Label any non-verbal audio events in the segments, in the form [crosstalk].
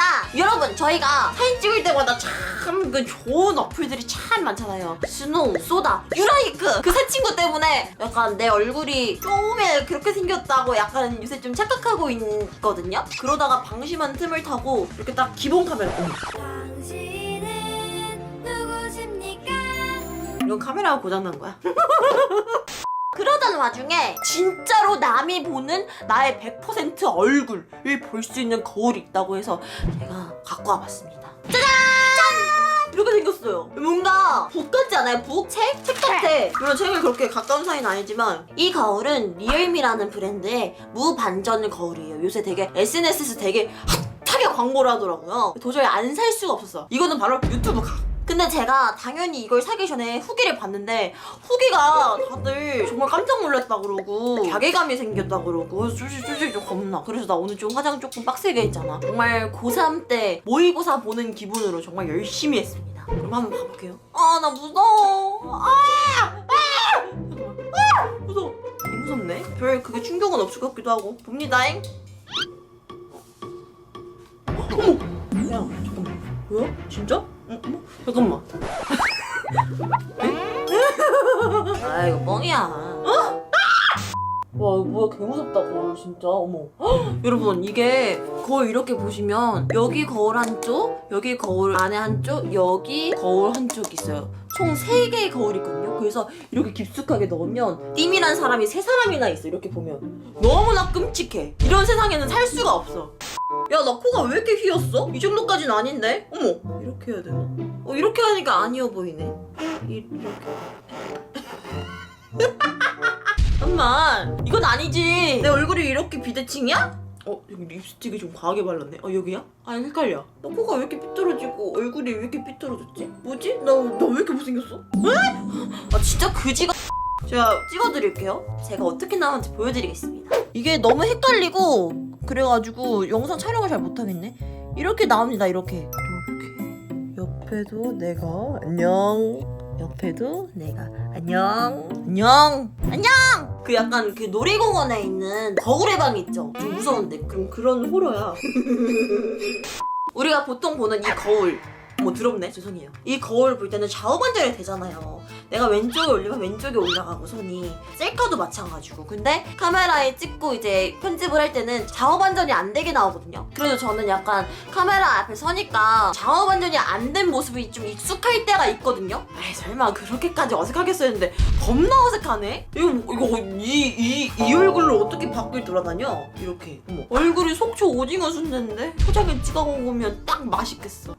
왔습니다. 여러분, 저희가 사진 찍을 때마다 참 그 좋은 어플들이 참 많잖아요. 스노우, 소다, 유라이크 그 세 친구 때문에 약간 내 얼굴이 좀에 그렇게 생겼다고 약간 요새 좀 착각하고 있거든요. 그러다가 방심한 틈을 타고 이렇게 딱 기본 카메라. 어머. 당신은 누구십니까? 이건 카메라가 고장난 거야. [laughs] 그러던 와중에 진짜로 남이 보는 나의 100% 얼굴을 볼 수 있는 거울이 있다고 해서 제가 갖고 와봤습니다. 짜잔! 이렇게 생겼어요. 뭔가 북 같지 않아요? 북? 책? 책 같아. 물론 책을 그렇게 가까운 사이는 아니지만 이 거울은 리얼미라는 브랜드의 무반전 거울이에요. 요새 되게 SNS에서 되게 핫하게 광고를 하더라고요. 도저히 안 살 수가 없었어. 이거는 바로 유튜브 각. 근데 제가 당연히 이걸 사기 전에 후기를 봤는데 후기가 다들 정말 깜짝 놀랐다 그러고 자괴감이 생겼다 그러고 솔직히 좀 겁나 그래서 나 오늘 좀 화장 조금 빡세게 했잖아 정말 고3 때 모의고사 보는 기분으로 정말 열심히 했습니다 그럼 한번 봐볼게요 아 나 무서워 아! 아! 아! 무서워 되게 무섭네 별 그게 충격은 없을 것 같기도 하고 봅니다잉 뭐야? 진짜? 어, 어머 잠깐만. 아 이거 뻥이야. 어? 와 이거 뭐야? 개 무섭다 거울 진짜. 어머. 헉, 여러분 이게 거울 이렇게 보시면 여기 거울 한쪽 여기 거울 안에 한쪽 여기 거울 한쪽 있어요. 총 3개의 거울이 있거든요. 그래서 이렇게 깊숙하게 넣으면 띠미란 사람이 세 사람이나 있어 이렇게 보면. 너무나 끔찍해. 이런 세상에는 살 수가 없어 야 나 코가 왜 이렇게 휘었어? 이 정도까지는 아닌데? 어머 이렇게 해야 되나? 어 이렇게 하니까 아니어 보이네 이- 이렇게 [laughs] 잠깐만 이건 아니지 내 얼굴이 이렇게 비대칭이야? 어 여기 립스틱이 좀 과하게 발랐네 어 여기야? 아 헷갈려 나 코가 왜 이렇게 삐뚤어지고 얼굴이 왜 이렇게 삐뚤어졌지? 뭐지? 나 나 왜 이렇게 못생겼어? 에? 아 진짜 그지가 제가 찍어드릴게요 제가 어떻게 나오는지 보여드리겠습니다 이게 너무 헷갈리고 그래가지고 영상 촬영을 잘 못하겠네. 이렇게 나옵니다 이렇게. 이렇게. 옆에도 내가. 안녕. 옆에도 내가. 안녕. 안녕. 안녕! 그 약간 그 놀이공원에 있는 거울의 방 있죠? 좀 무서운데. 그럼 그런 호러야. [laughs] 우리가 보통 보는 이 거울 뭐 더럽네. 죄송해요. 이 거울 볼 때는 좌우 반전이 되잖아요. 내가 왼쪽에 올리면 왼쪽에 올라가고 손이 셀카도 마찬가지고. 근데 카메라에 찍고 이제 편집을 할 때는 좌우 반전이 안 되게 나오거든요. 그래도 저는 약간 카메라 앞에 서니까 좌우 반전이 안 된 모습이 좀 익숙할 때가 있거든요. 에이 설마 그렇게까지 어색하겠어 했는데 겁나 어색하네? 이거 뭐- 이거 이이 이 얼굴로 어떻게 밖을 돌아다녀? 이렇게. 어머. 얼굴이 속초 오징어 순대인데? 초장에 찍어 먹으면 딱 맛있겠어 [laughs]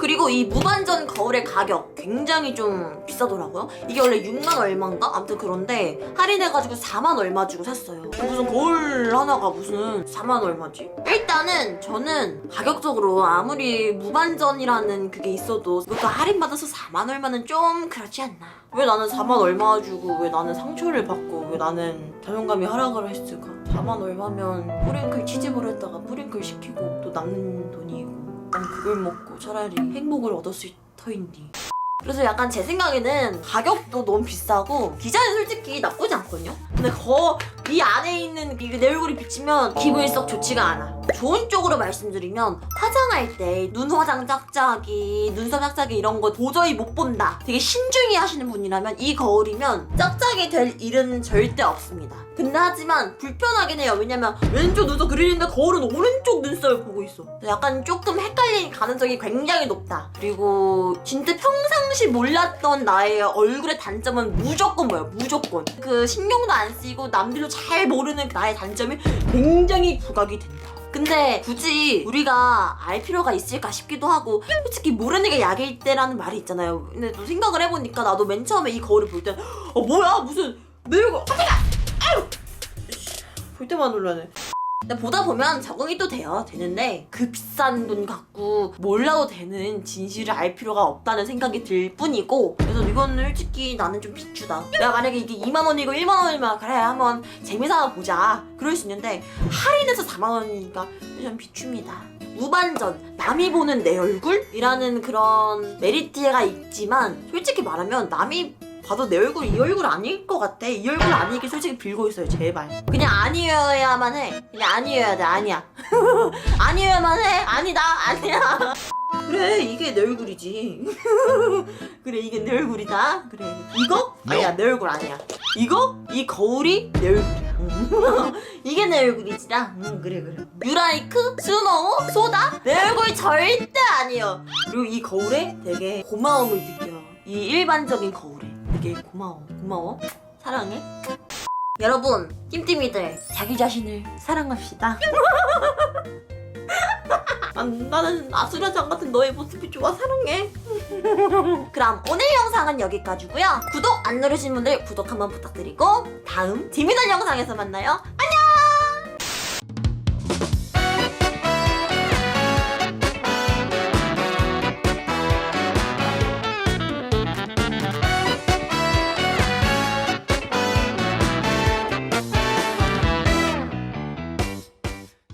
그리고 이 무반전 거울의 가격 굉장히 좀 비싸더라고요. 이게 원래 6만 얼마인가? 아무튼 그런데 할인해가지고 4만 얼마 주고 샀어요. 무슨 거울 하나가 무슨 4만 얼마지? 일단은 저는 가격적으로 아무리 무반전이라는 그게 있어도 그것도 할인받아서 4만 얼마는 좀 그렇지 않나. 왜 나는 4만 얼마 주고 왜 나는 상처를 받고 왜 나는 자존감이 하락을 했을까? 4만 얼마면 뿌링클 치즈볼 했다가 뿌링클 시키고 또 남는 돈이고 난 그걸 먹고 차라리 행복을 얻을 수 터인디. 그래서 약간 제 생각에는 가격도 너무 비싸고 디자인 솔직히 나쁘지 않거든요. 근데 거 이 안에 있는 이내 얼굴이 비치면 기분이 썩 좋지가 않아. 좋은 쪽으로 말씀드리면 화장할 때 눈 화장 짝짝이, 눈썹 짝짝이 이런 거 도저히 못 본다. 되게 신중히 하시는 분이라면 이 거울이면 짝짝이 될 일은 절대 없습니다. 근데 하지만 불편하긴 해요. 왜냐면 왼쪽 눈썹 그리는데 거울은 오른쪽 눈썹을 보고 있어. 약간 조금 헷갈릴 가능성이 굉장히 높다. 그리고 진짜 평상시 몰랐던 나의 얼굴의 단점은 무조건 뭐야? 무조건. 그 신경도 안 쓰이고 남들도 잘 모르는 나의 단점이 굉장히 부각이 된다. 근데 굳이 우리가 알 필요가 있을까 싶기도 하고 솔직히 모르는 게 약일 때라는 말이 있잖아요. 근데 또 생각을 해보니까 나도 맨 처음에 이 거울을 볼 때는 어 뭐야 무슨 내 얼굴 깜짝이야! 아유! 볼 때만 놀라네. 근데 보다 보면 적응이 또 돼요. 되는데 그 비싼 돈 갖고 몰라도 되는 진실을 알 필요가 없다는 생각이 들 뿐이고 그래서 이건 솔직히 나는 좀 비추다. 내가 만약에 이게 2만 원이고 1만 원이면 그래 한번 재미삼아 보자. 그럴 수 있는데 할인해서 4만 원이니까 좀 비춥니다. 무반전 남이 보는 내 얼굴이라는 그런 메리트가 있지만 솔직히 말하면 남이 봐도 내 얼굴 이 얼굴 아닐 것 같아. 이 얼굴 아니길 솔직히 빌고 있어요. 제발. 그냥 아니어야만 해. 그냥 아니어야 돼. 아니야. [laughs] 아니야만 해 아니다 아니야 [laughs] 그래 이게 내 얼굴이지 [laughs] 그래 이게 내 얼굴이다 그래 이거 아니야 내 얼굴 아니야 이거 이 거울이 내 얼굴이야 응. 이게 내 얼굴이지라 응 그래 그래 유라이크 스노우 소다 내 얼굴 절대 아니에요 그리고 이 거울에 되게 고마움을 느껴 이 일반적인 거울에 되게 고마워. 고마워. 사랑해. 여러분 찜찜이들 자기 자신을 사랑합시다. [laughs] 난, 나는 아수라장 같은 너의 모습이 좋아. 사랑해. [laughs] 그럼 오늘 영상은 여기까지고요. 구독 안 누르신 분들 구독 한번 부탁드리고 다음 재미난 영상에서 만나요. 안녕